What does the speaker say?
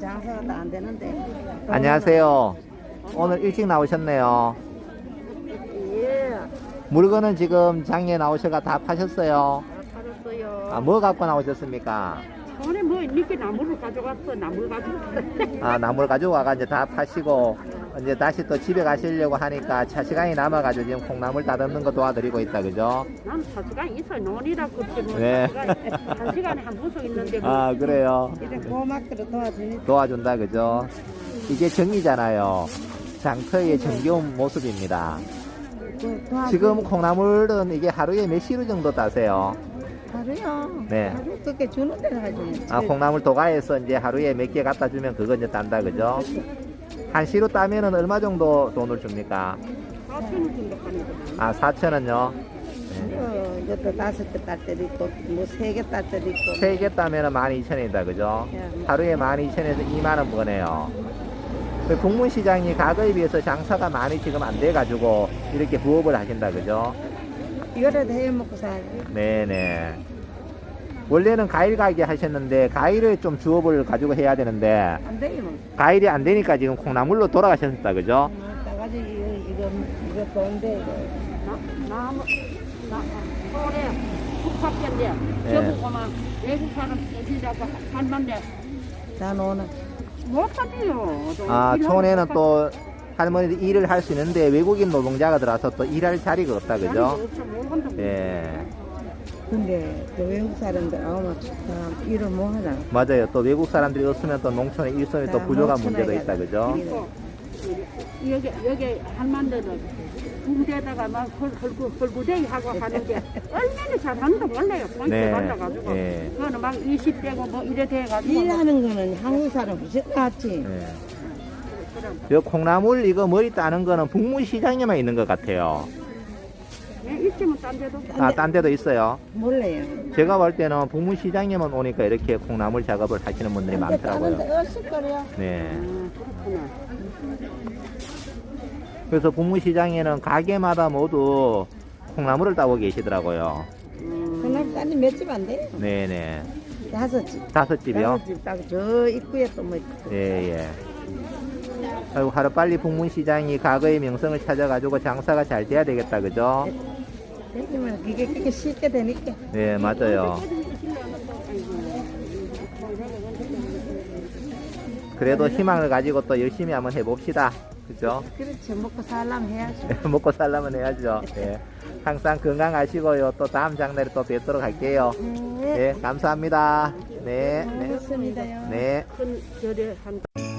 장사가 다 안 되는데. 안녕하세요. 오늘 일찍 나오셨네요. 예. 물건은 지금 장에 나오셔가 다 파셨어요. 팔았어요. 아, 뭐 갖고 나오셨습니까? 전에 뭐 이렇게 나무를 가져갔어. 나무를 가져갔어. 아, 나물 가지고 와가 이제 다 파시고 이제 다시 또 집에 가시려고 하니까 차 시간이 남아가지고 지금 콩나물 따듬는 거 도와드리고 있다, 그죠? 난 사시간 있어. 논이라 그렇지 뭐. 네. 한 시간에 한 부속 있는데. 뭐. 아, 그래요. 이제 고맙기로 도와주니. 도와준다, 그죠? 이게 정이잖아요. 장터의 정겨운 모습입니다. 지금 콩나물은 이게 하루에 몇 시루 정도 따세요? 하루요. 네. 하루 그렇게 주는 데는 하지. 아, 콩나물 도가에서 이제 하루에 몇 개 갖다 주면 그거 이제 딴다, 그죠? 한 시로 따면은 얼마 정도 돈을 줍니까? 4천 원 정도 하는 거. 아, 4천원요? 네. 어, 이것도 다섯 개 딸 때도 있고, 뭐 세 개 딸 때도 있고. 세 개 따면은 12,000원이다, 그죠? 예. 하루에 12,000원에서 2만원 버네요. 그 북문시장이 과거에 비해서 장사가 많이 지금 안 돼가지고 이렇게 부업을 하신다, 그죠? 이거라도 해 먹고 살지. 네네. 원래는 과일 가게 하셨는데 과일을 좀 주업을 가지고 해야 되는데 안 돼요, 뭐. 과일이 안 되니까 지금 콩나물로 돌아가셨다, 그죠? 따가지 이거 이거 이거 좋은데 이거 나 나무 나 서울에 국밥견데 네. 저보고만 외국 사람 계시다고 할만데 난 오늘 못 사지요. 아, 촌에는 또 할머니들 일을 할 수 있는데 외국인 노동자가 들어와서 또 일할 자리가 없다, 그죠? 예. 근데 그 외국 사람들 아우마 참 일을 못 하나. 맞아요. 또 외국 사람들이 없으면 또 농촌의 일손이 또 아, 부족한 문제도 있다, 그죠? 이거, 여기 여기 할만들은 군대에다가 막 헐- 헐구 헐구대기 하고 하는데 얼마나 잘하는지 몰라요. 네. 받아가지고 예. 그거는 막 20대고 뭐 이래 돼가지고 일하는 거는 한국 사람 훨씬 낫지. 예. 요 콩나물 이거 머리 따는 거는 북문시장에만 있는 것 같아요. 예, 딴 데도 아, 딴 데도 있어요. 몰라요. 제가 볼 때는 북문시장에만 오니까 이렇게 콩나물 작업을 하시는 분들이 많더라고요. 없을 거래요. 네. 아, 그렇구나. 그래서 북문시장에는 가게마다 모두 콩나물을 따고 계시더라고요. 음, 그날 딴지 몇집 안 돼? 네네. 다섯 집. 다섯 집이요? 다섯 집딱저 입구에 또 뭐 있고. 예, 예. 아이고, 하루 빨리 북문시장이 과거의 명성을 찾아가지고 장사가 잘 돼야 되겠다, 그죠? 그게 그렇게 쉽게 되니까. 네, 맞아요. 그래도 희망을 가지고 또 열심히 한번 해봅시다. 그죠? 그렇지. 먹고 살려면 해야지. 먹고 살려면 해야죠. 예. 항상 건강하시고요. 또 다음 장날에 또 뵙도록 할게요. 네. 네, 감사합니다. 네, 네. 고맙습니다요. 네. 큰 절에 한